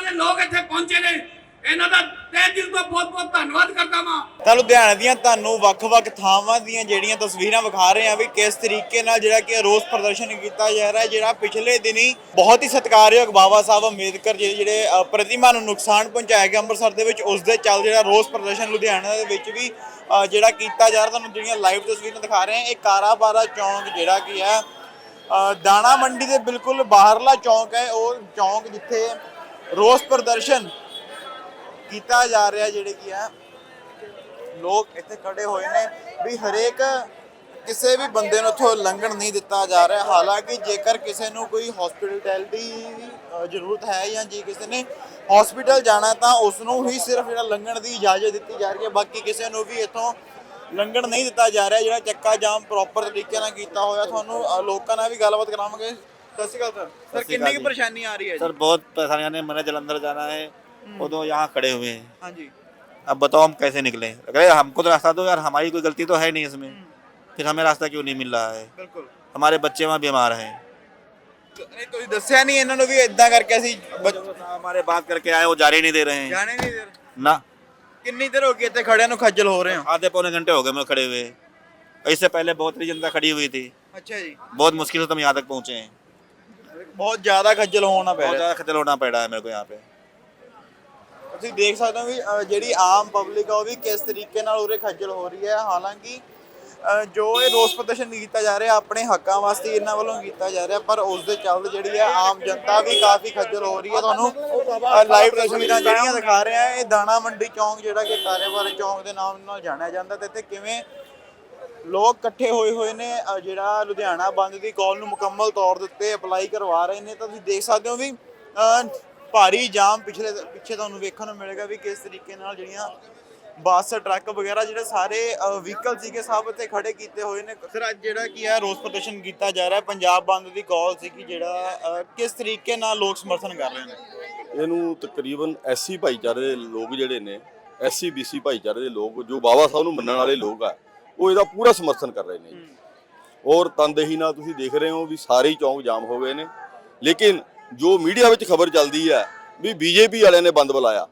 ਧਰਮਾਂ ਦੇ ਲੋਕ ਇੱਥੇ ਪਹੁੰਚੇ ਨੇ। ਇਹਨਾਂ ਦਾ ਤਹਿ ਦਿਲ ਤੋਂ ਬਹੁਤ ਬਹੁਤ ਧੰਨਵਾਦ ਕਰਦਾ ਵਾਂ। ਤਾਂ ਲੁਧਿਆਣਾ ਦੀਆਂ ਤੁਹਾਨੂੰ ਵੱਖ-ਵੱਖ ਥਾਵਾਂ ਦੀਆਂ ਜਿਹੜੀਆਂ ਤਸਵੀਰਾਂ ਵਿਖਾ ਰਹੇ ਆ ਵੀ ਕਿਸ ਤਰੀਕੇ ਨਾਲ ਜਿਹੜਾ ਕਿ ਰੋਸ ਪ੍ਰਦਰਸ਼ਨ ਕੀਤਾ ਜਾ ਰਿਹਾ ਜਿਹੜਾ ਪਿਛਲੇ ਦਿਨੀ ਬਹੁਤ ਹੀ ਸਤਿਕਾਰਯੋਗ ਬਾਬਾ ਸਾਹਿਬ ਅੰਬੇਦਕਰ ਜੀ ਜਿਹੜੇ ਪ੍ਰਤਿਮਾ ਨੂੰ ਨੁਕਸਾਨ ਪਹੁੰਚਾਇਆ ਗਿਆ ਅੰਮ੍ਰਿਤਸਰ ਦੇ ਵਿੱਚ ਉਸ ਦੇ ਚੱਲ ਜਿਹੜਾ ਰੋਸ ਪ੍ਰਦਰਸ਼ਨ ਲੁਧਿਆਣਾ ਦੇ ਵਿੱਚ ਵੀ ਜਿਹੜਾ ਕੀਤਾ ਜਾ ਰਿਹਾ। ਤੁਹਾਨੂੰ ਜਿਹੜੀਆਂ ਲਾਈਵ ਤਸਵੀਰਾਂ ਦਿਖਾ ਰਹੇ ਆ ਇਹ ਕਾਰਾਬਾਰਾ ਚੌਂਕ ਜਿਹੜਾ ਕੀ ਹੈ ਦਾਣਾ ਮੰਡੀ ਦੇ ਬਿਲਕੁਲ ਬਾਹਰਲਾ ਚੌਂਕ ਹੈ। ਉਹ ਚੌਂਕ ਜਿੱਥੇ ਰੋਸ ਪ੍ਰਦਰਸ਼ਨ ਕੀਤਾ ਜਾ ਰਿਹਾ ਜਿਹੜੇ ਕੀ ਆ, ਲੋਕ ਇੱਥੇ ਖੜੇ ਹੋਏ ਨੇ ਵੀ ਹਰੇਕ ਕਿਸੇ ਵੀ ਬੰਦੇ ਨੂੰ ਇੱਥੋਂ ਲੰਘਣ ਨਹੀਂ ਦਿੱਤਾ ਜਾ ਰਿਹਾ। ਹਾਲਾਂਕਿ ਜੇਕਰ ਕਿਸੇ ਨੂੰ ਕੋਈ ਹਸਪੀਟੈਲਿਟੀ ਜ਼ਰੂਰਤ ਹੈ ਜਾਂ ਜੇ ਕਿਸੇ ਨੇ ਹਸਪੀਟਲ ਜਾਣਾ ਤਾਂ ਉਸ ਨੂੰ ਹੀ ਸਿਰਫ ਜਿਹੜਾ ਲੰਘਣ ਦੀ ਇਜਾਜ਼ਤ ਦਿੱਤੀ ਜਾ ਰਹੀ ਹੈ। ਬਾਕੀ ਕਿਸੇ ਨੂੰ ਵੀ ਇੱਥੋਂ ਲੰਘਣ ਨਹੀਂ ਦਿੱਤਾ ਜਾ ਰਿਹਾ। ਜਿਹੜਾ ਚੱਕਾ ਜਾਮ ਪ੍ਰੋਪਰ ਤਰੀਕੇ ਨਾਲ ਕੀਤਾ ਹੋਇਆ, ਤੁਹਾਨੂੰ ਲੋਕਾਂ ਨਾਲ ਵੀ ਗੱਲਬਾਤ ਕਰਾਵਾਂਗੇ। ਸਤਿ ਸ਼੍ਰੀ ਅਕਾਲ ਸਰ ਸਰ ਸ਼੍ਰੀ ਕਿੰਨੀ ਅਕਾਲ ਕੁ ਜੀ। ਪਰੇਸ਼ਾਨੀ ਆ ਰਹੀ ਹੈ सर ਜੀ बहुत परेशानियां ने मैंने जलंधर जाना है वो तो यहाँ खड़े हुए हैं ਹਾਂਜੀ अब बताओ हम कैसे निकले अरे हमको तो रास्ता दो यार हमारी कोई गलती तो है नहीं इसमें फिर हमें रास्ता क्यों नहीं मिल रहा है ਬਿਲਕੁਲ हमारे बच्चे वहाँ बीमार हैं ਨਹੀਂ ਤੁਸੀਂ ਦੱਸਿਆ ਨਹੀਂ ਇਹਨਾਂ ਨੂੰ ਵੀ ਇਦਾਂ ਕਰਕੇ ਅਸੀਂ ਬੱਚ- हमारे बात करके आए वो जारी नहीं दे रहे हैं ਜਾਣੇ ਨਹੀਂ ਦੇ ना ਕਿੰਨੀ ਦੇਰ ਹੋ ਗਈ ਇੱਥੇ ਖੜਿਆਂ ਨੂੰ ਖੱਜਲ ਹੋ ਰਹੇ ਹੋ आधे पौने घंटे हो गए मैं खड़े हुए इससे पहले बहुत सारी जनता खड़ी हुई थी ਅੱਛਾ ਜੀ बहुत मुश्किल से तुम यहाँ तक पहुँचे हैं ਬਹੁਤ ਜ਼ਿਆਦਾ ਖੱਜਲ ਹੋਣਾ ਪੈ बहुत ਰਿਹਾ ज़्यादा खतल होना पड़ रहा है मेरे को यहाँ पे ਤੁਸੀਂ ਦੇਖ ਸਕਦੇ ਹੋ ਵੀ ਅ, ਜਿਹੜੀ ਆਮ ਪਬਲਿਕ ਆ ਉਹ ਵੀ ਕਿਸ ਤਰੀਕੇ ਨਾਲ ਉਰੇ ਖੱਜਲ ਹੋ ਰਹੀ ਹੈ ਹਾਲਾਂਕਿ ਅ, ਜੋ ਇਹ ਰੋਸ ਪ੍ਰਦਰਸ਼ਨ ਕੀਤਾ ਜਾ ਰਿਹਾ ਆਪਣੇ ਹੱਕਾਂ ਵਾਸਤੇ ਇਹਨਾਂ ਵੱਲੋਂ ਕੀਤਾ ਜਾ ਰਿਹਾ ਪਰ ਉਸ ਦੇ ਚੱਲਦੇ ਜਿਹੜੀ ਹੈ ਆਮ ਜਨਤਾ ਵੀ ਕਾਫੀ ਖੱਜਲ ਹੋ ਰਹੀ ਹੈ ਤੁਹਾਨੂੰ ਲਾਈਵ ਤਸਵੀਰਾਂ ਜਿਹੜੀਆਂ ਦਿਖਾ ਰਹੇ ਆ ਇਹ ਦਾਣਾ ਮੰਡੀ ਚੌਂਕ ਜਿਹੜਾ ਕਿ ਕਾਰੇਵਾਲੇ ਚੌਂਕ ਦੇ ਨਾਮ ਨਾਲ ਜਾਣਿਆ ਜਾਂਦਾ ਤੇ ਇੱਥੇ ਕਿਵੇਂ ਲੋਕ ਇਕੱਠੇ ਹੋਏ ਹੋਏ ਨੇ ਅ, ਜਿਹੜਾ ਲੁਧਿਆਣਾ ਬੰਦ ਦੀ ਕਾਲ ਨੂੰ ਮੁਕੰਮਲ ਤੌਰ ਦੇ ਉੱਤੇ ਅਪਲਾਈ ਕਰਵਾ ਰਹੇ ਨੇ ਤਾਂ ਤੁਸੀਂ ਦੇਖ ਸਕਦੇ ਹੋ ਵੀ ਅ, ਭਾਰੀ ਜਾਮ ਪਿਛਲੇ ਪਿੱਛੇ ਤੁਹਾਨੂੰ ਵੇਖਣ ਨੂੰ ਮਿਲੇਗਾ ਵੀ ਕਿਸ ਤਰੀਕੇ ਨਾਲ ਜਿਹੜੀਆਂ ਬੱਸ ਟਰੱਕ ਵਗੈਰਾ ਜਿਹੜੇ ਸਾਰੇ ਵਹੀਕਲ ਸੀਗੇ ਸਭ ਇੱਥੇ ਖੜੇ ਕੀਤੇ ਹੋਏ ਨੇ। ਸਰ ਅੱਜ ਜਿਹੜਾ ਕੀ ਹੈ ਰੋਸ ਪ੍ਰਦਰਸ਼ਨ ਕੀਤਾ ਜਾ ਰਿਹਾ ਪੰਜਾਬ ਬੰਦ ਦੀ ਕਾਲ ਸੀ ਕਿ ਜਿਹੜਾ ਅ, ਕਿਸ ਤਰੀਕੇ ਨਾਲ ਲੋਕ ਸਮਰਥਨ ਕਰ ਰਹੇ ਨੇ? ਇਹਨੂੰ ਤਕਰੀਬਨ ਐਸੀ ਭਾਈਚਾਰੇ ਦੇ ਲੋਕ ਜਿਹੜੇ ਨੇ ਐਸਸੀ ਬੀਸੀ ਭਾਈਚਾਰੇ ਦੇ ਲੋਕ ਜੋ ਬਾਬਾ ਸਾਹਿਬ ਨੂੰ ਮੰਨਣ ਵਾਲੇ ਲੋਕ ਆ ਉਹ ਇਹਦਾ ਪੂਰਾ ਸਮਰਥਨ ਕਰ ਰਹੇ ਨੇ ਜੀ। ਔਰ ਤਨਦੇਹੀ ਨਾਲ ਤੁਸੀਂ ਦੇਖ ਰਹੇ ਹੋ ਵੀ ਸਾਰੇ ਚੌਂਕ ਜਾਮ ਹੋ ਗਏ ਨੇ। ਲੇਕਿਨ ਜੋ ਮੀਡੀਆ ਵਿੱਚ ਖਬਰ ਚੱਲਦੀ ਹੈ ਵੀ ਬੀਜੇਪੀ ਵਾਲਿਆਂ ਨੇ ਬੰਦ ਬੁਲਾਇਆ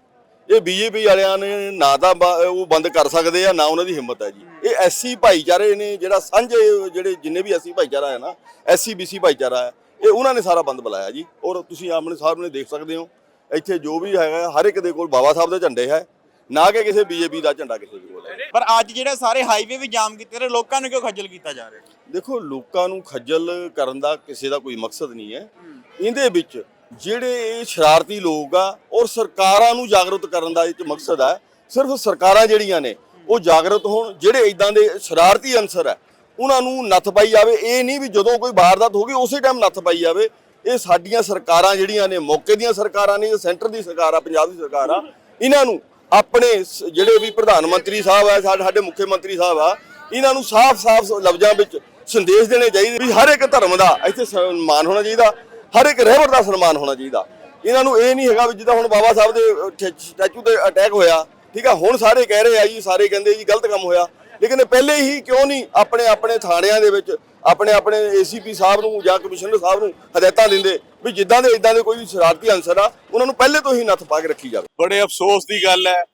ਇਹ ਬੀਜੇਪੀ ਵਾਲਿਆਂ ਨੇ ਨਾ ਤਾਂ ਉਹ ਬੰਦ ਕਰ ਸਕਦੇ ਆ ਨਾ ਉਹਨਾਂ ਦੀ ਹਿੰਮਤ ਹੈ ਜੀ। ਇਹ ਐਸਸੀ ਭਾਈਚਾਰੇ ਨੇ ਜਿਹੜਾ ਸਾਂਝੇ ਜਿਹੜੇ ਜਿੰਨੇ ਵੀ ਐਸਸੀ ਭਾਈਚਾਰਾ ਹੈ ਨਾ ਐਸਸੀ ਬੀਸੀ ਭਾਈਚਾਰਾ ਹੈ ਇਹ ਉਹਨਾਂ ਨੇ ਸਾਰਾ ਬੰਦ ਬੁਲਾਇਆ ਜੀ। ਔਰ ਤੁਸੀਂ ਆਪਣੇ ਸਾਹਮਣੇ ਦੇਖ ਸਕਦੇ ਹੋ ਇੱਥੇ ਜੋ ਵੀ ਹੈਗਾ ਹਰ ਇੱਕ ਦੇ ਕੋਲ ਬਾਬਾ ਸਾਹਿਬ ਦੇ ਝੰਡੇ ਹੈ। ਨਾ ਕਿ ਕਿਸੇ ਬੀਜੇਪੀ ਦਾ ਝੰਡਾ ਕਿਸੇ ਕੋਲ ਹੈ ਪਰ ਅੱਜ ਜਿਹੜੇ ਸਾਰੇ ਹਾਈਵੇ ਵੀ ਜਾਮ ਕੀਤੇ ਰਹੇ ਲੋਕਾਂ ਨੂੰ ਕਿਉਂ ਖੱਜਲ ਕੀਤਾ ਜਾ ਰਿਹਾ? ਦੇਖੋ ਲੋਕਾਂ ਨੂੰ ਖੱਜਲ ਕਰਨ ਦਾ ਕਿਸੇ ਦਾ ਕੋਈ ਮਕਸਦ ਨਹੀਂ ਹੈ। ਇਹਦੇ ਵਿੱਚ ਜਿਹੜੇ ਇਹ ਸ਼ਰਾਰਤੀ ਲੋਕ ਆ ਔਰ ਸਰਕਾਰਾਂ ਨੂੰ ਜਾਗਰੂਕ ਕਰਨ ਦਾ ਇਹ 'ਚ ਮਕਸਦ ਹੈ ਸਿਰਫ ਸਰਕਾਰਾਂ ਜਿਹੜੀਆਂ ਨੇ ਉਹ ਜਾਗਰੂਕ ਹੋਣ। ਜਿਹੜੇ ਇਦਾਂ ਦੇ ਸ਼ਰਾਰਤੀ ਅਨਸਰ ਹੈ ਉਹਨਾਂ ਨੂੰ ਨੱਥ ਪਾਈ ਜਾਵੇ। ਇਹ ਨਹੀਂ ਵੀ ਜਦੋਂ ਕੋਈ ਵਾਰਦਾਤ ਹੋ ਗਈ ਉਸੇ ਟਾਈਮ ਨੱਥ ਪਾਈ ਜਾਵੇ। ਇਹ ਸਾਡੀਆਂ ਸਰਕਾਰਾਂ ਜਿਹੜੀਆਂ ਨੇ ਮੌਕੇ ਦੀਆਂ ਸਰਕਾਰਾਂ ਨੇ ਸੈਂਟਰ ਦੀ ਸਰਕਾਰ ਆ ਪੰਜਾਬ ਦੀ ਸਰਕਾਰ ਆ ਇਹਨਾਂ ਨੂੰ ਆਪਣੇ ਸ- ਜਿਹੜੇ ਵੀ ਪ੍ਰਧਾਨ ਮੰਤਰੀ ਸਾਹਿਬ ਆ ਸਾਡੇ ਸਾਡੇ ਮੁੱਖ ਮੰਤਰੀ ਸਾਹਿਬ ਆ, ਇਹਨਾਂ ਨੂੰ ਸਾਫ਼-ਸਾਫ਼ ਲਫ਼ਜ਼ਾਂ ਵਿੱਚ ਸੰਦੇਸ਼ ਦੇਣੇ ਚਾਹੀਦੇ ਵੀ ਹਰ ਇੱਕ ਧਰਮ ਦਾ ਇੱਥੇ ਸਨਮਾਨ ਹੋਣਾ ਚਾਹੀਦਾ, ਹਰ ਇੱਕ ਰਹਿਬਰ ਦਾ ਸਨਮਾਨ ਹੋਣਾ ਚਾਹੀਦਾ। ਇਹਨਾਂ ਨੂੰ ਇਹ ਨਹੀਂ ਹੈਗਾ ਵੀ ਜਿੱਦਾਂ ਹੁਣ ਬਾਬਾ ਸਾਹਿਬ ਦੇ ਸਟੈਚੂ ਤੇ ਅਟੈਕ ਹੋਇਆ, ਠੀਕ ਆ, ਹੁਣ ਸਾਰੇ ਕਹਿ ਰਹੇ ਆ ਜੀ, ਸਾਰੇ ਕਹਿੰਦੇ ਜੀ ਗਲਤ ਕੰਮ ਹੋਇਆ, ਲੇਕਿਨ ਪਹਿਲੇ ਹੀ ਕਿਉਂ ਨਹੀਂ ਆਪਣੇ ਆਪਣੇ ਥਾਣਿਆਂ ਦੇ ਵਿੱਚ ਆਪਣੇ ਆਪਣੇ ਏਸੀਪੀ ਸਾਹਿਬ ਨੂੰ ਜਾਂ ਕਮਿਸ਼ਨਰ ਸਾਹਿਬ ਨੂੰ ਹਦਾਇਤਾਂ ਦਿੰਦੇ ਵੀ ਜਿੱਦਾਂ ਦੇ ਇਦਾਂ ਦੇ ਕੋਈ ਵੀ ਸ਼ਰਾਰਤੀ ਅਨਸਰ ਆ, ਉਹਨਾਂ ਨੂੰ ਪਹਿਲੇ ਤੋਂ ਹੀ ਨੱਥ ਪਾ ਕੇ ਰੱਖੀ ਜਾਵੇ। ਬੜੇ ਅਫਸੋਸ ਦੀ ਗੱਲ ਹੈ।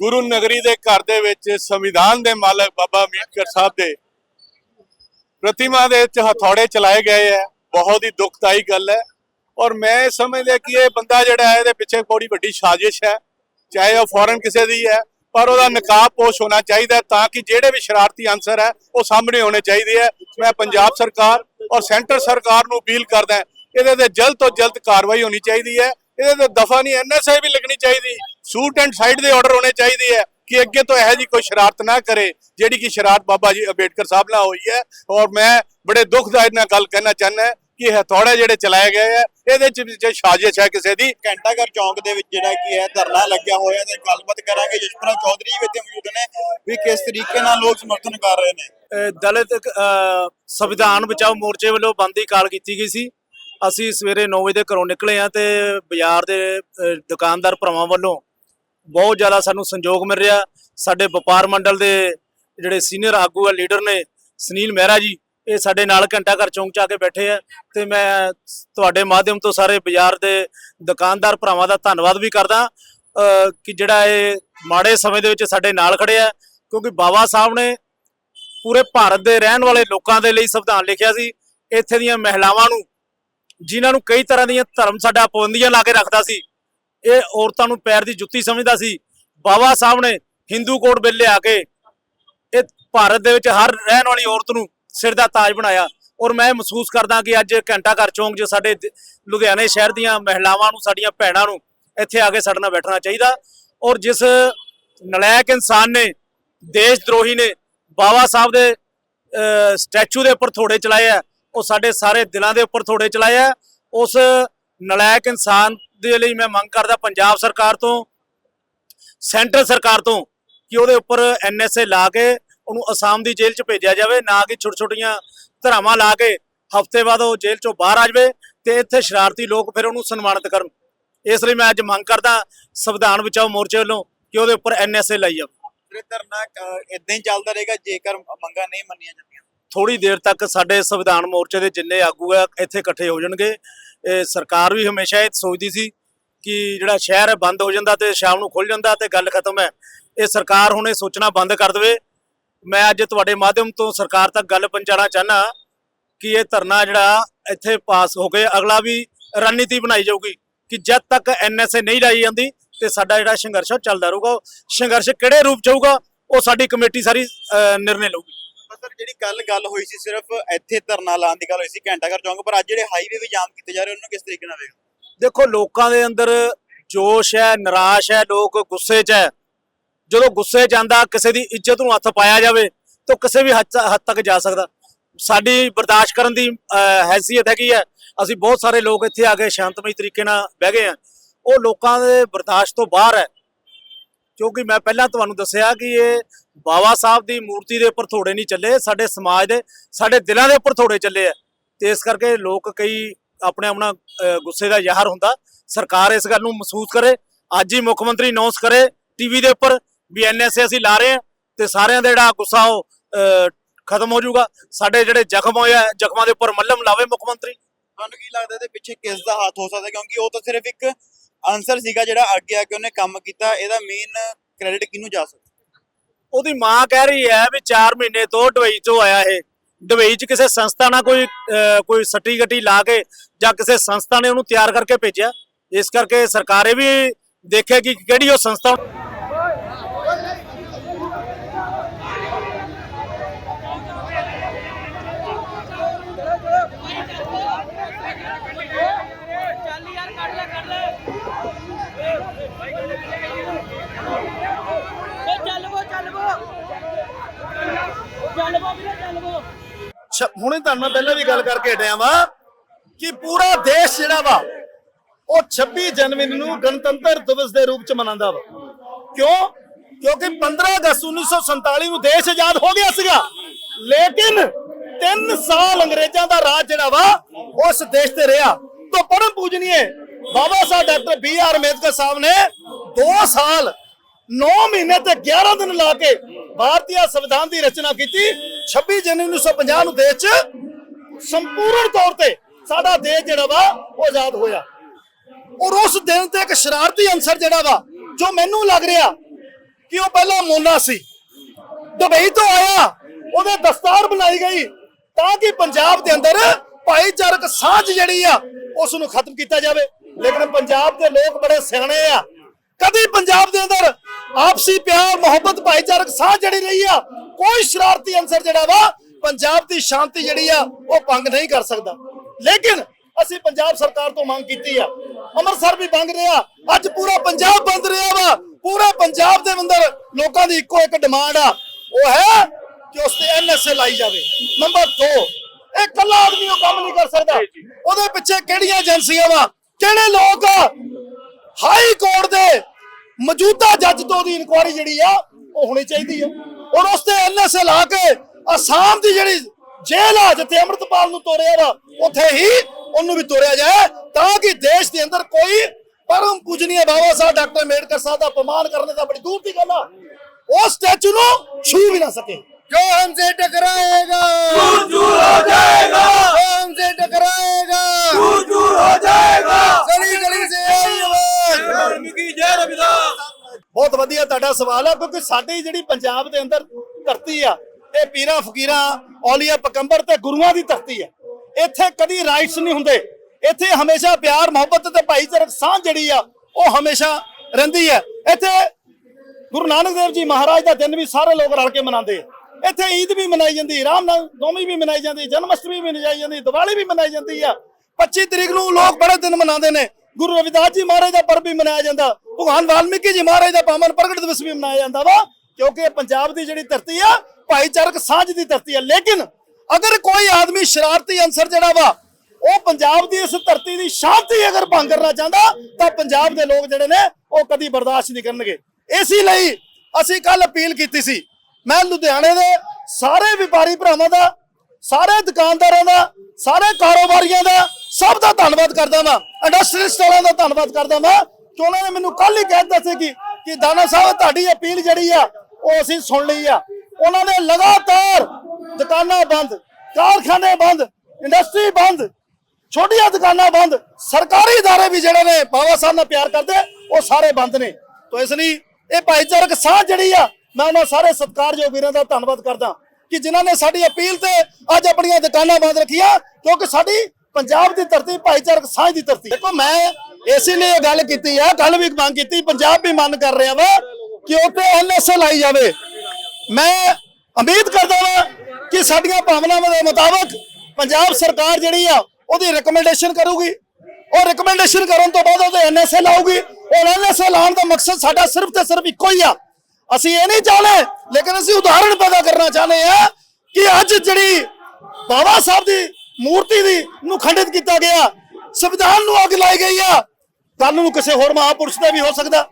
ਗੁਰੂ ਨਗਰੀ ਦੇ ਘਰ ਦੇ ਵਿੱਚ ਸੰਵਿਧਾਨ ਦੇ ਮਾਲਕ ਬਾਬਾ ਅੰਬੇਡਕਰ ਸਾਹਿਬ ਦੇ ਪ੍ਰਤਿਮਾ ਦੇ ਵਿੱਚ ਹਥੌੜੇ ਚਲਾਏ ਗਏ ਹੈ। ਬਹੁਤ ਹੀ ਦੁਖਦਾਈ ਗੱਲ ਹੈ। ਔਰ ਮੈਂ ਇਹ ਸਮਝਦਾ ਕਿ ਇਹ ਬੰਦਾ ਜਿਹੜਾ ਹੈ, ਇਹਦੇ ਪਿੱਛੇ ਬੜੀ ਵੱਡੀ ਸਾਜ਼ਿਸ਼ ਹੈ। ਚਾਹੇ ਉਹ ਫੋਰਨ ਕਿਸੇ ਦੀ ਹੈ, ਪਰ ਉਹਦਾ ਨਕਾਬ ਪੋਸ਼ ਹੋਣਾ ਚਾਹੀਦਾ ਤਾਂ ਕਿ ਜਿਹੜੇ ਵੀ ਸ਼ਰਾਰਤੀ ਅਨਸਰ ਹੈ, ਉਹ ਸਾਹਮਣੇ ਹੋਣੇ ਚਾਹੀਦੇ ਹੈ। ਮੈਂ ਪੰਜਾਬ ਸਰਕਾਰ ਔਰ ਸੈਂਟਰ ਸਰਕਾਰ ਨੂੰ ਅਪੀਲ ਕਰਦਾ ਇਹਦੇ ਤੇ ਜਲਦ ਤੋਂ ਜਲਦ ਕਾਰਵਾਈ ਹੋਣੀ ਚਾਹੀਦੀ ਹੈ। ਇਹਦੇ ਤੇ ਦਫਾ ਨਹੀਂ ਐਨਐਸਆਈ ਵੀ ਲੱਗਣੀ ਚਾਹੀਦੀ। ਸੂਟ ਐਂਡ ਸਾਈਡ ਦੇ ਆਰਡਰ ਹੋਣੇ ਚਾਹੀਦੇ ਹੈ ਕਿ ਅੱਗੇ ਤੋਂ ਇਹੋ ਜੀ ਕੋਈ ਸ਼ਰਾਰਤ ਨਾ ਕਰੇ ਜਿਹੜੀ ਕਿ ਸ਼ਰਾਰਤ ਬਾਬਾ ਜੀ ਅੰਬੇਡਕਰ ਸਾਹਿਬ ਨਾਲ ਹੋਈ ਹੈ। ਔਰ ਮੈਂ ਬੜੇ ਦੁਖਦਾਈ ਨਾਲ ਗੱਲ ਕਹਿਣਾ ਚਾਹੁੰਦਾ ਕਿ ਇਹ ਹਥੌੜੇ ਜਿਹੜੇ ਚਲਾਏ ਗਏ ਹੈ ਇਹਦੇ ਚ ਵਿੱਚ ਸਾਜ਼ਿਸ਼ ਹੈ ਕਿਸੇ ਦੀ। ਘੰਟਾਘਰ ਚੌਂਕ ਦੇ ਵਿੱਚ ਜਿਹੜਾ ਕੀ ਹੈ ਧਰਨਾ ਲੱਗਿਆ ਹੋਇਆ ਤੇ ਗੱਲਬਾਤ ਕਰਾਂਗੇ। ਜਸ਼ਪਰਾ ਚੌਧਰੀ ਵੀ ਇੱਥੇ ਮੌਜੂਦ ਨੇ ਵੀ ਕਿਸ ਤਰੀਕੇ ਨਾਲ ਲੋਕ ਸਮਰਥਨ ਕਰ ਰਹੇ ਨੇ? ਦਲਿਤ ਅਹ ਸੰਵਿਧਾਨ ਬਚਾਓ ਮੋਰਚੇ ਵੱਲੋਂ ਬੰਦ ਦੀ ਕਾਲ ਕੀਤੀ ਗਈ ਸੀ। ਅਸੀਂ ਸਵੇਰੇ 9 ਵਜੇ ਦੇ ਘਰੋਂ ਨਿਕਲੇ ਆ ਤੇ ਬਾਜ਼ਾਰ ਦੇ ਦੁਕਾਨਦਾਰ ਭਰਾਵਾਂ ਵੱਲੋਂ ਬਹੁਤ ਜ਼ਿਆਦਾ ਸਾਨੂੰ ਸੰਯੋਗ ਮਿਲ ਰਿਹਾ। ਸਾਡੇ ਵਪਾਰ ਮੰਡਲ ਦੇ ਜਿਹੜੇ ਸੀਨੀਅਰ ਆਗੂ ਆ ਲੀਡਰ ਨੇ ਸੁਨੀਲ ਮਹਿਰਾ ਜੀ, ਇਹ ਸਾਡੇ ਨਾਲ ਘੰਟਾ ਘਰ ਚੌਂਕ ਚ ਆ ਕੇ ਬੈਠੇ ਆ ਤੇ ਮੈਂ ਤੁਹਾਡੇ ਮਾਧਿਅਮ ਤੋਂ ਸਾਰੇ ਬਾਜ਼ਾਰ ਦੇ ਦੁਕਾਨਦਾਰ ਭਰਾਵਾਂ ਦਾ ਧੰਨਵਾਦ ਵੀ ਕਰਦਾ ਕਿ ਜਿਹੜਾ ਇਹ ਮਾੜੇ ਸਮੇਂ ਦੇ ਵਿੱਚ ਸਾਡੇ ਨਾਲ ਖੜੇ ਆ, ਕਿਉਂਕਿ ਬਾਬਾ ਸਾਹਿਬ ਨੇ ਪੂਰੇ ਭਾਰਤ ਦੇ ਰਹਿਣ ਵਾਲੇ ਲੋਕਾਂ ਦੇ ਲਈ ਸੰਵਿਧਾਨ ਲਿਖਿਆ ਸੀ। ਇੱਥੇ ਦੀਆਂ ਮਹਿਲਾਵਾਂ ਨੂੰ ਜਿਨ੍ਹਾਂ ਨੂੰ ਕਈ ਤਰ੍ਹਾਂ ਦੀਆਂ ਧਰਮ ਸਾਡਾ ਪਾਬੰਦੀਆਂ ਲਾ ਕੇ ਰੱਖਦਾ ਸੀ। ਇਹ ਔਰਤਾਂ ਨੂੰ ਪੈਰ ਦੀ ਜੁੱਤੀ ਸਮਝਦਾ ਸੀ। ਬਾਬਾ ਸਾਹਿਬ ਨੇ ਹਿੰਦੂ ਕੋਡ ਬਿੱਲ ਲਿਆ ਕੇ ਇਹ ਭਾਰਤ ਦੇ ਵਿੱਚ ਹਰ ਰਹਿਣ ਵਾਲੀ ਔਰਤ ਨੂੰ ਸਿਰ ਦਾ ਤਾਜ ਬਣਾਇਆ। ਔਰ ਮੈਂ ਮਹਿਸੂਸ ਕਰਦਾ ਕਿ ਅੱਜ ਘੰਟਾ ਘਰ ਚੌਂਕ ਜੋ ਸਾਡੇ ਲੁਧਿਆਣੇ ਸ਼ਹਿਰ ਦੀਆਂ ਮਹਿਲਾਵਾਂ ਨੂੰ, ਸਾਡੀਆਂ ਭੈਣਾਂ ਨੂੰ ਇੱਥੇ ਆ ਕੇ ਸਾਡੇ ਨਾਲ ਬੈਠਣਾ ਚਾਹੀਦਾ। ਔਰ ਜਿਸ ਨਲਾਇਕ ਇਨਸਾਨ ਨੇ ਦੇਸ਼ ਦਰੋਹੀ ਨੇ ਬਾਬਾ ਸਾਹਿਬ ਦੇ ਸਟੈਚੂ ਦੇ ਉੱਪਰ ਥੋੜੇ ਚਲਾਏ ਆ ਉਹ ਸਾਡੇ ਸਾਰੇ ਦਿਲਾਂ ਦੇ ਉੱਪਰ ਥੋੜੇ ਚਲਾਇਆ ਉਸ ਨਲਾਇਕ ਇਨਸਾਨ ਦੇ ਲਈ ਮੈਂ ਮੰਗ ਕਰਦਾ ਪੰਜਾਬ ਸਰਕਾਰ ਤੋਂ, ਸੈਂਟਰ ਸਰਕਾਰ ਤੋਂ ਕਿ ਉਹਦੇ ਉੱਪਰ ਐਨਐਸਏ ਲਾ ਕੇ ਉਹਨੂੰ ਅਸਾਮ ਦੀ ਜੇਲ੍ਹ 'ਚ ਭੇਜਿਆ ਜਾਵੇ, ਨਾ ਕਿ ਛੋਟ ਛੋਟੀਆਂ ਧਰਾਵਾਂ ਲਾ ਕੇ ਹਫ਼ਤੇ ਬਾਅਦ ਉਹ ਜੇਲ੍ਹ 'ਚੋਂ ਬਾਹਰ ਆ ਜਾਵੇ ਤੇ ਇੱਥੇ ਸ਼ਰਾਰਤੀ ਲੋਕ ਫਿਰ ਉਹਨੂੰ ਸਨਮਾਨਿਤ ਕਰਨ। ਇਸ ਲਈ ਮੈਂ ਅੱਜ ਮੰਗ ਕਰਦਾ ਸੰਵਿਧਾਨ ਬਚਾਓ ਮੋਰਚੇ ਵੱਲੋਂ ਕਿ ਉਹਦੇ ਉੱਪਰ ਐਨਐਸਏ ਲਾਈ ਜਾਵੇ। ਇਹ ਧਰਨਾ ਇਦਾਂ ਹੀ ਚੱਲਦਾ ਰਹੇਗਾ, ਜੇਕਰ ਮੰਗਾਂ ਨਹੀਂ ਮੰਨੀਆਂ ਜਾਂਦੀਆਂ। ਥੋੜੀ ਦੇਰ ਤੱਕ ਸਾਡੇ ਸੰਵਿਧਾਨ ਮੋਰਚੇ ਦੇ ਜਿੰਨੇ ਆਗੂ ਆ, ਇੱਥੇ ਇਕੱਠੇ ਹੋ ਜਾਣਗੇ। ਇਹ ਸਰਕਾਰ ਵੀ ਹਮੇਸ਼ਾ ਇਹ ਸੋਚਦੀ ਸੀ ਕਿ ਜਿਹੜਾ ਸ਼ਹਿਰ ਹੈ ਬੰਦ ਹੋ ਜਾਂਦਾ ਤੇ ਸ਼ਾਮ ਨੂੰ ਖੁੱਲ ਜਾਂਦਾ ਤੇ ਗੱਲ ਖਤਮ ਹੈ। ਇਹ ਸਰਕਾਰ ਹੁਣ ਇਹ ਸੋਚਣਾ ਬੰਦ ਕਰ ਦੇਵੇ। ਮੈਂ ਅੱਜ ਤੁਹਾਡੇ ਮਾਧਿਅਮ ਤੋਂ ਸਰਕਾਰ ਤੱਕ ਗੱਲ ਪਹੁੰਚਾਉਣਾ ਚਾਹਨਾ ਕਿ ਇਹ ਧਰਨਾ ਜਿਹੜਾ ਇੱਥੇ ਪਾਸ ਹੋ ਕੇ ਅਗਲਾ ਵੀ ਰਣਨੀਤੀ ਬਣਾਈ ਜਾਊਗੀ ਕਿ ਜਦ ਤੱਕ ਐਨਐਸਏ ਨਹੀਂ ਲਾਈ ਜਾਂਦੀ ਤੇ ਸਾਡਾ ਜਿਹੜਾ ਸੰਘਰਸ਼ ਉਹ ਚੱਲਦਾ ਰਹੂਗਾ। ਉਹ ਸੰਘਰਸ਼ ਕਿਹੜੇ ਰੂਪ ਚ ਹੋਊਗਾ, ਉਹ ਸਾਡੀ ਕਮੇਟੀ ਸਾਰੀ ਨਿਰਣੇ ਲਊਗੀ। ਪਰ ਸਰ ਜਿਹੜੀ ਕੱਲ ਗੱਲ ਹੋਈ ਸੀ ਸਿਰਫ ਇੱਥੇ ਧਰਨਾ ਲਾਉਣ ਦੀ ਗੱਲ ਹੋਈ ਸੀ ਘੰਟਾ ਘਰ ਚੌਂਕ ਪਰ ਅੱਜ ਜਿਹੜੇ ਹਾਈਵੇ ਵੀ ਜਾਮ ਕੀਤੇ ਜਾ ਰਹੇ ਉਹਨਾਂ ਨੂੰ ਕਿਸ ਤਰੀਕੇ ਨਾਲ ਵੇਖਦੇ ਦੇਖੋ ਲੋਕਾਂ ਦੇ ਅੰਦਰ ਜੋਸ਼ ਹੈ ਨਿਰਾਸ਼ ਹੈ ਲੋਕ ਗੁੱਸੇ 'ਚ ਹੈ। ਜਦੋਂ ਗੁੱਸੇ 'ਚ ਕਿਸੇ ਦੀ ਇੱਜ਼ਤ ਨੂੰ ਹੱਥ ਪਾਇਆ ਜਾਵੇ ਤਾਂ ਕਿਸੇ ਵੀ ਹੱਦ ਤੱਕ ਜਾ ਸਕਦਾ। ਸਾਡੀ ਬਰਦਾਸ਼ਤ ਕਰਨ ਦੀ ਅਹ, ਹੈਸੀਅਤ ਹੈਗੀ ਹੈ। ਅਸੀਂ ਬਹੁਤ ਸਾਰੇ ਲੋਕ ਇੱਥੇ ਆ ਕੇ ਸ਼ਾਂਤਮਈ ਤਰੀਕੇ ਨਾਲ ਬਹਿ ਗਏ ਆ ਉਹ ਲੋਕਾਂ ਦੇ ਬਰਦਾਸ਼ਤ ਤੋਂ ਬਾਹਰ ਹੈ। ਕਿਉਂਕਿ ਮੈਂ ਪਹਿਲਾਂ ਤੁਹਾਨੂੰ ਦੱਸਿਆ ਕਿ ਇਹ ਬਾਬਾ ਸਾਹਿਬ ਦੀ ਮੂਰਤੀ ਦੇ ਉੱਪਰ ਥੋੜੇ ਨਹੀਂ ਚੱਲੇ, ਸਾਡੇ ਸਮਾਜ ਦੇ, ਸਾਡੇ ਦਿਲਾਂ ਦੇ ਉੱਪਰ ਥੋੜੇ ਚੱਲੇ ਆ। ਤੇ ਇਸ ਕਰਕੇ ਲੋਕ ਕਈ ਆਪਣੇ ਆਪਣਾ ਗੁੱਸੇ ਦਾ ਜ਼ਾਹਰ ਹੁੰਦਾ। ਸਰਕਾਰ ਇਸ ਗੱਲ ਨੂੰ ਮਹਿਸੂਸ ਕਰੇ। ਅੱਜ ਹੀ ਮੁੱਖ ਮੰਤਰੀ ਅਨਾਉਂਸ ਕਰੇ ਟੀਵੀ ਦੇ ਉੱਪਰ ਵੀ ਐਨਐਸਏ ਅਸੀਂ ਲਾ ਰਹੇ ਹਾਂ ਤੇ ਸਾਰਿਆਂ ਦਾ ਜਿਹੜਾ ਗੁੱਸਾ ਉਹ ਖਤਮ ਹੋ ਜਾਊਗਾ। ਸਾਡੇ ਜਿਹੜੇ ਜ਼ਖਮ ਹੋਏ ਆ, ਜ਼ਖਮਾਂ ਦੇ ਉੱਪਰ ਮੱਲਮ ਲਾਵੇ ਮੁੱਖ ਮੰਤਰੀ। ਤੁਹਾਨੂੰ ਕੀ ਲੱਗਦਾ ਇਹਦੇ ਪਿੱਛੇ ਕਿਸ ਦਾ ਹੱਥ ਹੋ ਸਕਦਾ ਕਿਉਂਕਿ ਉਹ ਤਾਂ ਸਿਰਫ ਇੱਕ ਆਨਸਰ ਸੀਗਾ ਜਿਹੜਾ ਅੱਗੇ ਆ ਕੇ ਉਹਨੇ ਕੰਮ ਕੀਤਾ। ਇਹਦਾ ਮੇਨ ਕ੍ਰੈਡਿਟ ਕਿਹਨੂੰ ਜਾ ਸਕਦਾ? ਉਹਦੀ ਮਾਂ ਕਹਿ ਰਹੀ ਹੈ ਵੀ 4 ਮਹੀਨੇ ਤੋਂ ਦੁਬਈ ਤੋਂ ਆਇਆ ਇਹ। ਦੁਬਈ 'ਚ ਕਿਸੇ ਸੰਸਥਾ ਨਾਲ ਕੋਈ ਅਹ, ਕੋਈ ਸੱਟੀ ਗੱਟੀ ਲਾ ਕੇ ਜਾਂ ਕਿਸੇ ਸੰਸਥਾ ਨੇ ਉਹਨੂੰ ਤਿਆਰ ਕਰਕੇ ਭੇਜਿਆ। ਇਸ ਕਰਕੇ ਸਰਕਾਰ ਇਹ ਵੀ ਦੇਖੇ ਕਿ ਕਿਹੜੀ ਉਹ ਸੰਸਥਾ ਚੱਲ ਯਾਰ ਕੱਢ ਲੈ ਕੱਢ ਲੈ ਓ ਚੱਲ ਵੋ ਚੱਲ ਵੋ ਚੱਲ ਵੋ ਵੀਰੇ ਚੱਲ ਵੋ ਛ- ਹੁਣੇ ਤੁਹਾਨੂੰ ਮੈਂ ਪਹਿਲਾਂ ਵੀ ਗੱਲ ਕਰਕੇ ਹਟਿਆ ਵਾਂ ਕਿ ਪੂਰਾ ਦੇਸ਼ ਜਿਹੜਾ ਵਾ, ਉਹ 26 ਜਨਵਰੀ ਨੂੰ ਗਣਤੰਤਰ ਦਿਵਸ ਦੇ ਰੂਪ ਚ ਮਨਾਉਂਦਾ ਵਾ। ਕਿਉਂ? ਕਿਉਂਕਿ 15 ਅਗਸਤ 1947 ਨੂੰ ਦੇਸ਼ ਆਜ਼ਾਦ ਹੋ ਗਿਆ ਸੀਗਾ। ਲੇਕਿਨ 3 ਸਾਲ ਅੰਗਰੇਜ਼ਾਂ ਦਾ ਰਾਜ ਜਿਹੜਾ ਵਾ, ਉਸ ਦੇਸ਼ ਤੇ ਰਿਹਾ। ਤਾਂ ਪਰਮ ਪੂਜਨੀਏ, Baba Saheb doctor B R Ambedkar Saheb ਨੇ 2 ਸਾਲ 9 ਮਹੀਨੇ ਤੇ 11 ਦਿਨ ਲਾ ਕੇ ਭਾਰਤੀ ਸੰਵਿਧਾਨ ਦੀ ਰਚਨਾ ਕੀਤੀ। 26 ਜਨਵਰੀ 1950 ਨੂੰ ਦੇਸ਼ 'ਚ ਸੰਪੂਰਨ ਤੌਰ ਤੇ ਸਾਡਾ ਦੇਸ਼ ਜਿਹੜਾ ਵਾ, ਉਹ ਆਜ਼ਾਦ ਹੋਇਆ। ਔਰ ਉਸ ਦਿਨ ਤੇ ਇੱਕ ਸ਼ਰਾਰਤੀ ਅੰਸਰ ਜਿਹੜਾ ਵਾ, ਜੋ ਮੈਨੂੰ ਲੱਗ ਰਿਹਾ ਕਿ ਉਹ ਪਹਿਲਾਂ ਮੋਨਾ ਸੀ, ਦੁਬਈ ਤੋਂ ਆਇਆ, ਉਹਦੇ ਦਸਤਾਰ ਬਣਾਈ ਗਈ ਤਾਂ ਕਿ ਪੰਜਾਬ ਦੇ ਅੰਦਰ ਭਾਈਚਾਰਕ ਸਾਂਝ ਜਿਹੜੀ ਆ ਉਸ ਨੂੰ ਖਤਮ ਕੀਤਾ ਜਾਵੇ। ਲੇਕਿਨ ਪੰਜਾਬ ਦੇ ਲੋਕ ਬੜੇ ਸਿਆਣੇ ਆ। ਕਦੀ ਪੰਜਾਬ ਦੇ ਅੰਦਰ ਆਪਸੀ ਪਿਆਰ, ਮੁਹੱਬਤ, ਭਾਈਚਾਰਕ ਸਾਂਝ ਜਿਹੜੀ ਰਹੀ ਆ ਕੋਈ ਸ਼ਰਾਰਤੀ ਅੰਸਰ ਜਿਹੜਾ ਵਾ ਪੰਜਾਬ ਦੀ ਸ਼ਾਂਤੀ ਜਿਹੜੀ ਆ ਉਹ ਭੰਗ ਨਹੀਂ ਕਰ ਸਕਦਾ। ਲੇਕਿਨ ਅਸੀਂ ਪੰਜਾਬ ਸਰਕਾਰ ਤੋਂ ਮੰਗ ਕੀਤੀ ਆ। ਅੰਮ੍ਰਿਤਸਰ ਵੀ ਬੰਦ ਰਿਹਾ। ਅੱਜ ਪੂਰਾ ਪੰਜਾਬ ਬੰਦ ਰਿਹਾ ਵਾ। ਪੂਰੇ ਪੰਜਾਬ ਦੇ ਅੰਦਰ ਲੋਕਾਂ ਦੀ ਇੱਕੋ ਇੱਕ ਡਿਮਾਂਡ ਆ। ਉਹ ਹੈ ਕਿ ਉਸ ਤੇ ਐਨਐਸਏ ਲਾਈ ਜਾਵੇ। ਨੰਬਰ 2 ਇਹ ਕੱਲਾ ਆਦਮੀ ਉਹ ਕੰਮ ਨਹੀਂ ਕਰ ਸਕਦਾ। ਉਹਦੇ ਪਿੱਛੇ ਕਿਹੜੀਆਂ ਏਜੰਸੀਆਂ ਵਾ? ਕਿਹੜੇ ਲੋਕ ਹਾਈ ਕੋਰਟ ਦੇ ਮੌਜੂਦਾ ਜੱਜ ਤੋਂ ਦੀ ਇਨਕੁਆਇਰੀ ਜਿਹੜੀ ਆ ਉਹ ਹੋਣੀ ਚਾਹੀਦੀ ਆ। ਔਰ ਉਸ ਤੇ ਐਨਐਸਏ ਲਾ ਕੇ ਅਸਾਮ ਦੀ ਜਿਹੜੀ ਜੇਲ੍ਹ ਆ ਜਿੱਥੇ ਅਮਰਤਪਾਲ ਨੂੰ ਤੋੜਿਆ ਵਾ ਉੱਥੇ ਹੀ ਉਹਨੂੰ ਵੀ ਤੋੜਿਆ ਜਾਏ ਤਾਂ ਕਿ ਦੇਸ਼ ਦੇ ਅੰਦਰ ਕੋਈ ਪਰਮ ਪੂਜਨੀਏ ਬਾਬਾ ਸਾਹਿਬ ਡਾਕਟਰ ਮੇਡਕਰ ਸਾਹਿਬ ਦਾ ਅਪਮਾਨ ਕਰਨੇ ਦਾ ਬੜੀ ਦੂਰ ਦੀ ਗੱਲ ਆ। ਉਹ ਸਟੈਚੂ ਨੂੰ ਛੂ ਵੀ ਨਾ ਸਕੇ। ਜੋ ਹਮਸੇ ਟਕਰਾਏਗਾ। ਚੂਰ ਚੂਰ ਹੋ ਜਾਏਗਾ। ਜੋ ਹਮਸੇ ਟਕਰਾਏਗਾ। ਚੂਰ ਚੂਰ ਹੋ ਜਾਏਗਾ। ਗਲੀ ਗਲੀ ਸੇ ਆਈ ਆਵਾਜ਼ ਜੈ ਰਬਿਦਾਸ ਬਹੁਤ ਵਧੀਆ ਤੁਹਾਡਾ ਸਵਾਲ ਹੈ ਕਿਉਂਕਿ ਸਾਡੀ ਜਿਹੜੀ ਪੰਜਾਬ ਦੇ ਅੰਦਰ ਧਰਤੀ ਆ, ਇਹ ਪੀਰਾਂ, ਫਕੀਰਾਂ, ਔਲੀਆ ਪਕੰਬਰ ਤੇ ਗੁਰੂਆਂ ਦੀ ਧਰਤੀ ਹੈ ਇੱਥੇ ਕਦੀ ਰਾਈਟਸ ਨਹੀਂ ਹੁੰਦੇ। ਇੱਥੇ ਹਮੇਸ਼ਾ ਪਿਆਰ, ਮੁਹੱਬਤ ਤੇ ਭਾਈਚਾਰਕ ਸਾਂਝ ਜਿਹੜੀ ਆ, ਉਹ ਹਮੇਸ਼ਾ ਰਹਿੰਦੀ ਹੈ ਇੱਥੇ ਗੁਰੂ ਨਾਨਕ ਦੇਵ ਜੀ ਮਹਾਰਾਜ ਦਾ ਦਿਨ ਵੀ ਸਾਰੇ ਲੋਕ ਰਲ ਕੇ ਮਨਾਉਂਦੇ ਆ। ਇੱਥੇ ਈਦ ਵੀ ਮਨਾਈ ਜਾਂਦੀ, ਰਾਮ ਨੌਮੀ ਵੀ ਮਨਾਈ ਜਾਂਦੀ, ਜਨਮ ਅਸ਼ਟਮੀ ਵੀ ਮਨਾਈ ਜਾਂਦੀ, ਦੀਵਾਲੀ ਵੀ ਮਨਾਈ ਜਾਂਦੀ ਆ। 25 ਤਰੀਕ ਨੂੰ ਲੋਕ ਬੜੇ ਦਿਨ ਮਨਾਉਂਦੇ ਨੇ। ਗੁਰੂ ਰਵਿਦਾਸ ਜੀ ਮਹਾਰਾਜ ਦਾ ਪਰਬ ਵੀ ਮਨਾਇਆ ਜਾਂਦਾ। ਭਗਵਾਨ ਵਾਲਮੀਕੀ ਜੀ ਮਹਾਰਾਜ ਦਾ ਪਾਵਨ ਪ੍ਰਗਟ ਦਿਵਸ ਵੀ ਮਨਾਇਆ ਜਾਂਦਾ ਵਾ, ਕਿਉਂਕਿ ਇਹ ਪੰਜਾਬ ਦੀ ਜਿਹੜੀ ਧਰਤੀ ਆ, ਭਾਈਚਾਰਕ ਸਾਂਝ ਦੀ ਧਰਤੀ ਆ। ਲੇਕਿਨ ਅਗਰ ਕੋਈ ਆਦਮੀ ਸ਼ਰਾਰਤੀ ਅੰਸਰ ਜਿਹੜਾ ਵਾ, ਉਹ ਪੰਜਾਬ ਦੀ ਇਸ ਧਰਤੀ ਦੀ ਸ਼ਾਂਤੀ ਅਗਰ ਭੰਗ ਕਰਨਾ ਚਾਹੁੰਦਾ, ਤਾਂ ਪੰਜਾਬ ਦੇ ਲੋਕ ਜਿਹੜੇ ਨੇ, ਉਹ ਕਦੀ ਬਰਦਾਸ਼ਤ ਨਹੀਂ ਕਰਨਗੇ। ਇਸੇ ਲਈ ਅਸੀਂ ਕੱਲ ਅਪੀਲ ਕੀਤੀ ਸੀ, ਮੈਂ ਲੁਧਿਆਣੇ ਦੇ ਸਾਰੇ ਵਪਾਰੀ ਭਰਾਵਾਂ ਦਾ, ਸਾਰੇ ਦੁਕਾਨਦਾਰਾਂ ਦਾ, ਸਾਰੇ ਕਾਰੋਬਾਰੀਆਂ ਦਾ ਸਭ ਦਾ ਧੰਨਵਾਦ ਕਰਦਾ ਮੈਂ ਇੰਡਸਟਰੀਅਲਿਸਟ ਵਾਲਿਆਂ ਦਾ ਧੰਨਵਾਦ ਕਰਦਾ ਮੈਂ ਕਿ ਉਹਨਾਂ ਨੇ ਮੈਨੂੰ ਕੱਲ ਹੀ ਕਹਿ ਦਿੱਤਾ ਸੀ ਕਿ ਕਿ ਦਾਨਾ ਸਾਹਿਬ ਤੁਹਾਡੀ ਅਪੀਲ ਜਿਹੜੀ ਆ ਉਹ ਅਸੀਂ ਸੁਣ ਲਈ ਆ ਉਹਨਾਂ ਨੇ ਲਗਾਤਾਰ ਦੁਕਾਨਾਂ ਬੰਦ ਕਾਰਖਾਨੇ ਬੰਦ ਇੰਡਸਟਰੀ ਬੰਦ ਛੋਟੀਆਂ ਦੁਕਾਨਾਂ ਬੰਦ ਸਰਕਾਰੀ ادارے ਵੀ ਜਿਹੜੇ ਨੇ ਬਾਬਾ ਸਾਹਿਬ ਨਾਲ ਪਿਆਰ ਕਰਦੇ ਉਹ ਸਾਰੇ ਬੰਦ ਨੇ ਤੋਂ ਇਸ ਲਈ ਇਹ ਭਾਈਚਾਰਕ ਸਾਂਝ ਜਿਹੜੀ ਆ ਮੈਂ ਉਹਨਾਂ ਸਾਰੇ ਸਤਿਕਾਰਯੋਗ ਵੀਰਾਂ ਦਾ ਧੰਨਵਾਦ ਕਰਦਾ ਕਿ ਜਿਨ੍ਹਾਂ ਨੇ ਸਾਡੀ ਅਪੀਲ ਤੇ ਅੱਜ ਆਪਣੀਆਂ ਦੁਕਾਨਾਂ ਬੰਦ ਰੱਖੀਆਂ ਕਿਉਂਕਿ ਸਾਡੀ ਪੰਜਾਬ ਦੀ ਧਰਤੀ ਭਾਈਚਾਰਕ ਸਾਂਝ ਦੀ ਧਰਤੀ। ਦੇਖੋ, ਮੈਂ ਇਸੇ ਲਈ ਇਹ ਗੱਲ ਕੀਤੀ ਆ ਕੱਲ ਵੀ ਮੰਗ ਕੀਤੀ, ਪੰਜਾਬ ਵੀ ਮੰਨ ਕਰ ਰਿਹਾ ਵਾ ਕਿ ਉੱਤੇ ਐਨਐਸਐਲ ਆਈ ਜਾਵੇ। ਮੈਂ ਉਮੀਦ ਕਰਦਾ ਵਾਂ ਕਿ ਸਾਡੀਆਂ ਭਾਵਨਾਵਾਂ ਦੇ ਮੁਤਾਬਕ ਪੰਜਾਬ ਸਰਕਾਰ ਜਿਹੜੀ ਆ, ਉਹਦੀ ਰეკਮੈਂਡੇਸ਼ਨ ਕਰੂਗੀ। ਉਹ ਰეკਮੈਂਡੇਸ਼ਨ ਕਰਨ ਤੋਂ ਬਾਅਦ ਉਹਦੇ ਐਨਐਸਐਲ ਆਊਗੀ। ਔਰ ਐਨਐਸਐਲ ਲਾਉਣ ਦਾ ਮਕਸਦ ਸਾਡਾ ਸਿਰਫ ਤੇ ਸਿਰਫ ਇੱਕੋ ਹੀ ਆ। ਅਸੀਂ ਇਹ ਨਹੀਂ ਚਾਹਲੇ ਲੇਕਿਨ ਅਸੀਂ ਉਦਾਹਰਣ ਪੈਦਾ ਕਰਨਾ ਚਾਹਨੇ ਆ ਕਿ ਅੱਜ ਜਿਹੜੀ ਬਾਬਾ ਸਾਹਿਬ ਦੀ ਮੂਰਤੀ ਦੀ ਨੂੰ ਖੰਡਿਤ ਕੀਤਾ ਗਿਆ। ਸੰਵਿਧਾਨ ਨੂੰ ਅੱਗ ਲਾਈ ਗਈ ਆ। ਕੱਲ ਨੂੰ ਕਿਸੇ ਹੋਰ ਮਹਾਪੁਰਸ਼ ਦਾ ਵੀ ਹੋ ਸਕਦਾ।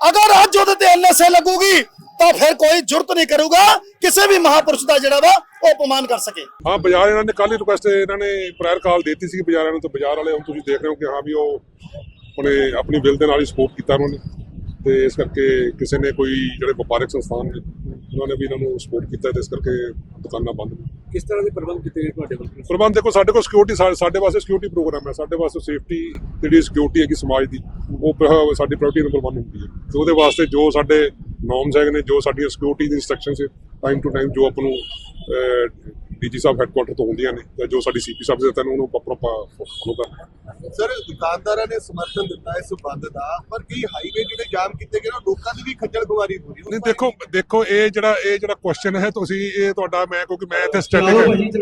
ਅਗਰ ਅੱਜ ਉਹਦੇ ਤੇ ਐਨਐਸਏ ਲੱਗੂਗੀ, ਤਾਂ ਫਿਰ ਕੋਈ ਜੁਰਤ ਨਹੀਂ ਕਰੂਗਾ। ਕਿਸੇ ਵੀ ਮਹਾਪੁਰਸ਼ ਦਾ ਜਿਹੜਾ ਵਾ, ਉਹ ਅਪਮਾਨ ਕਰ ਸਕੇ। ਹਾਂ, ਬਾਜ਼ਾਰ ਇਹਨਾਂ ਨੇ ਕੱਲ ਹੀ ਰਿਕੁਐਸਟ ਇਹਨਾਂ ਨੇ ਪ੍ਰਾਇਰ ਕਾਲ ਦਿੱਤੀ ਸੀ ਬਾਜ਼ਾਰਾਂ ਨੂੰ, ਤਾਂ ਬਾਜ਼ਾਰ ਵਾਲੇ ਹੁਣ ਤੁਸੀਂ ਦੇਖ ਰਹੇ ਹੋ ਕਿ ਹਾਂ ਵੀ ਉਹ ਆਪਣੇ ਆਪਣੀ ਬਿੱਲ ਦੇ ਨਾਲ ਹੀ ਸਪੋਰਟ ਕੀਤਾ ਉਹਨਾਂ ਨੇ। ਤੇ ਇਸ ਕਰਕੇ ਕਿਸੇ ਨੇ ਕੋਈ ਜਿਹੜੇ ਵਪਾਰਕ ਸੰਸਥਾਨ ਨੇ ਉਹਨਾਂ ਨੇ ਵੀ ਇਹਨਾਂ ਨੂੰ ਸਪੋਰਟ ਕੀਤਾ ਤੇ ਇਸ ਕਰਕੇ ਦੁਕਾਨਾਂ ਬੰਦ ਨੇ। ਕਿਸ ਤਰ੍ਹਾਂ ਦੇ ਪ੍ਰਬੰਧ ਕੀਤੇ ਗਏ ਤੁਹਾਡੇ ਵੱਲੋਂ? ਪ੍ਰਬੰਧ ਦੇਖੋ ਸਾਡੇ ਕੋਲ ਸਿਕਿਉਰਿਟੀ ਸਾਡੇ ਵਾਸਤੇ ਸਿਕਿਉਰਿਟੀ ਪ੍ਰੋਗਰਾਮ ਹੈ। ਸਾਡੇ ਵਾਸਤੇ ਸੇਫਟੀ ਜਿਹੜੀ ਸਿਕਿਉਰਿਟੀ ਹੈਗੀ ਸਮਾਜ ਦੀ ਉਹ ਸਾਡੀ ਪ੍ਰਾਇੋਰਟੀ ਨੰਬਰ 1 ਹੁੰਦੀ ਹੈ। ਤੇ ਉਹਦੇ ਵਾਸਤੇ ਜੋ ਸਾਡੇ ਨੋਰਮਸ ਹੈਗੇ ਨੇ ਜੋ ਸਾਡੀਆਂ ਸਿਕਿਉਰਿਟੀ ਦੀ ਇਨਸਟਰਕਸ਼ਨਸ ਟਾਈਮ ਟੂ ਟਾਈਮ ਜੋ ਆਪਾਂ ਨੂੰ ਡੀਜੀ ਸਾਹਿਬ ਹੈੱਡਕੁਆਟਰ ਤੋਂ ਹੁੰਦੀਆਂ ਨੇ ਜਾਂ ਜੋ ਸਾਡੀ ਸੀਪੀ ਸਾਹਿਬ ਦੇ ਦਿੱਤਾ ਉਹਨੂੰ ਪ੍ਰੋਪਰ ਫੋਲੋ ਕਰਨਾ ਸਰ ਦੁਕਾਨਦਾਰਾਂ ਨੇ ਸਮਰਥਨ ਦਿੱਤਾ ਇਸ ਬੰਦ ਦਾ ਪਰ ਕਈ ਹਾਈਵੇ ਜਿਹੜੇ ਜਾਮ ਕੀਤੇ ਗਏ ਨੇ ਲੋਕਾਂ ਦੀ ਵੀ ਖੱਜਲ ਖੁਆਰੀ ਹੋ ਰਹੀ ਨਹੀਂ ਦੇਖੋ ਦੇਖੋ ਇਹ ਜਿਹੜਾ ਇਹ ਜਿਹੜਾ ਕੁਐਸਚਨ ਹੈ ਤੁਸੀਂ ਇਹ ਤੁਹਾਡਾ ਮੈਂ ਕਿਉਂਕਿ ਮੈਂ ਇੱਥੇ ਸਟੈਟਿਕ